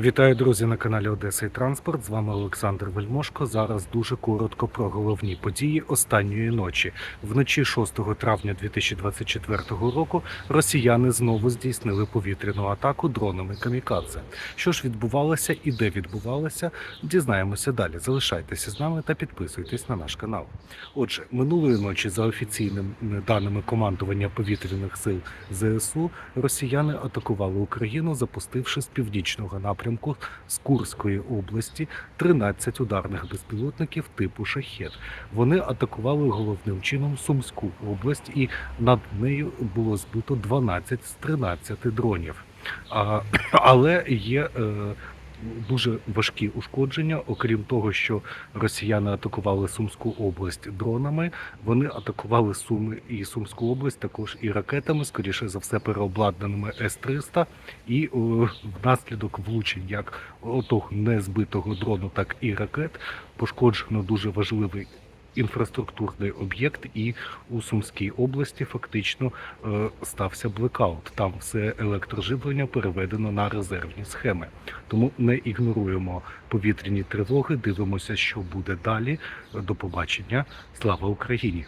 Вітаю, друзі, на каналі Одеса і Транспорт. З вами Олександр Вельмошко. Зараз дуже коротко про головні події останньої ночі. Вночі 6 травня 2024 року росіяни знову здійснили повітряну атаку дронами камікадзе. Що ж відбувалося і де відбувалося, дізнаємося далі. Залишайтеся з нами та підписуйтесь на наш канал. Отже, минулої ночі, за офіційними даними командування повітряних сил ЗСУ, росіяни атакували Україну, запустивши з північного напрямку з Курської області 13 ударних безпілотників типу шахет. Вони атакували головним чином Сумську область, і над нею було збито 12 з 13 дронів. А, але є е, дуже важкі ушкодження. Окрім того, що росіяни атакували Сумську область дронами, вони атакували Суми і Сумську область також і ракетами, скоріше за все, переобладнаними С-300. І о, внаслідок влучень як отого незбитого дрону, так і ракет пошкоджено дуже важливий. Інфраструктурний об'єкт, і у Сумській області фактично е, стався блекаут. Там все електроживлення переведено на резервні схеми. Тому не ігноруємо повітряні тривоги. Дивимося, що буде далі. До побачення. Слава Україні!